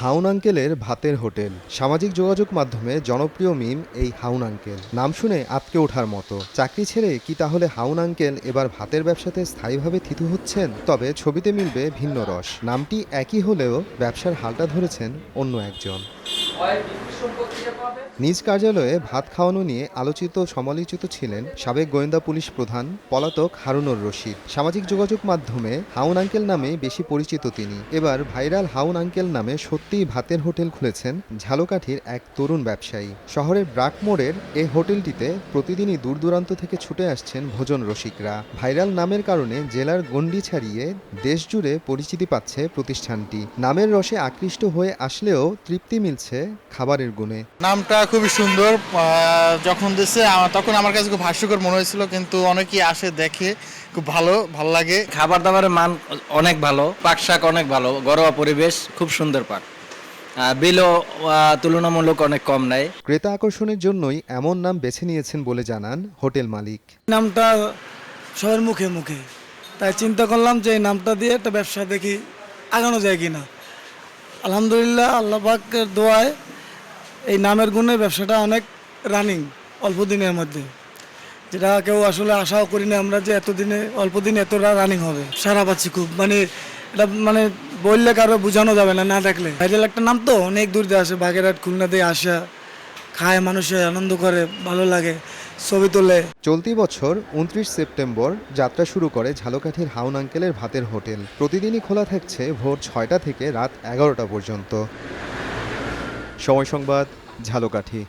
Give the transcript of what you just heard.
হাউন আঙ্কেলের ভাতের হোটেল। সামাজিক যোগাযোগ মাধ্যমে জনপ্রিয় মিম এই হাউন আঙ্কেল। নাম শুনে আটকে ওঠার মতো। চাকরি ছেড়ে কি তাহলে হাউন আঙ্কেল এবার ভাতের ব্যবসাতে স্থায়ীভাবে থিতু হচ্ছেন? তবে ছবিতে মিলবে ভিন্ন রস। নামটি একই হলেও ব্যবসার হালটা ধরেছেন অন্য একজন। নিজ কার্যালয়ে ভাত খাওয়ানো নিয়ে আলোচিত সমালোচিত ছিলেন সাবেক গোয়েন্দা পুলিশ প্রধান পলাতক হারুনুর রশিদ। সামাজিক যোগাযোগ মাধ্যমে হাউন আঙ্কেল নামে বেশি পরিচিত তিনি। এবার ভাইরাল হাউন আঙ্কেল নামে সত্যিই ভাতের হোটেল খুলেছেন ঝালকাঠির এক তরুণ ব্যবসায়ী। শহরের ব্রাক মোড়ের এই হোটেলটিতে প্রতিদিনই দূর দূরান্ত থেকে ছুটে আসছেন ভোজন রসিকরা। ভাইরাল নামের কারণে জেলার গণ্ডি ছাড়িয়ে দেশ জুড়ে পরিচিতি পাচ্ছে প্রতিষ্ঠানটি। নামের রসে আকৃষ্ট হয়ে আসলেও তৃপ্তি মিলছে খাবারের গুণে। নামটা খুবই সুন্দর যখন দিছে তখন আমার কাছে খুব হাস্যকর মনে হয়েছিল কিন্তু অনেকেই আসে দেখে খুব ভালো ভালো লাগে। খাবার দাবারের মান অনেক ভালো পাক শাক অনেক ভালো ঘরোয়া পরিবেশ খুব সুন্দর পাক। বিলও তুলনামূলক অনেক কম নেয়। ক্রেতা আকর্ষণের জন্যই এমন নাম বেছে নিয়েছেন বলে জানান হোটেল মালিক। নামটা সবার মুখে মুখে। তাই চিন্তা করলাম যে এই নামটা দিয়ে একটা ব্যবসা দেখি আগানো যায় কিনা। আলহামদুলিল্লাহ আল্লাহ পাকের দোয়ায় এই নামের গুণে ব্যবসাটা অনেক রানিং অল্প দিনের মধ্যে। যেটা কেউ আসলে আশাও করি না আমরা যে এতদিনে, অল্প দিনে এতটা রানিং হবে। সারা পাচ্ছি খুব। মানে এটা মানে বললে কারও বোঝানো যাবে না না দেখলে। ভাইরাল একটা নাম তো অনেক দূর দিয়ে আসে, বাগেরহাট খুলনা দিয়ে আসা, খায়, মানুষে আনন্দ করে, ভালো লাগে, ছবি তোলে। চলতি বছর উনত্রিশ সেপ্টেম্বর যাত্রা শুরু করে ঝালকাঠির হাউন আঙ্কেলের ভাতের হোটেল। প্রতিদিনই খোলা থাকছে ভোর ছয়টা থেকে রাত এগারোটা পর্যন্ত। সময় সংবাদ ঝালকাঠি।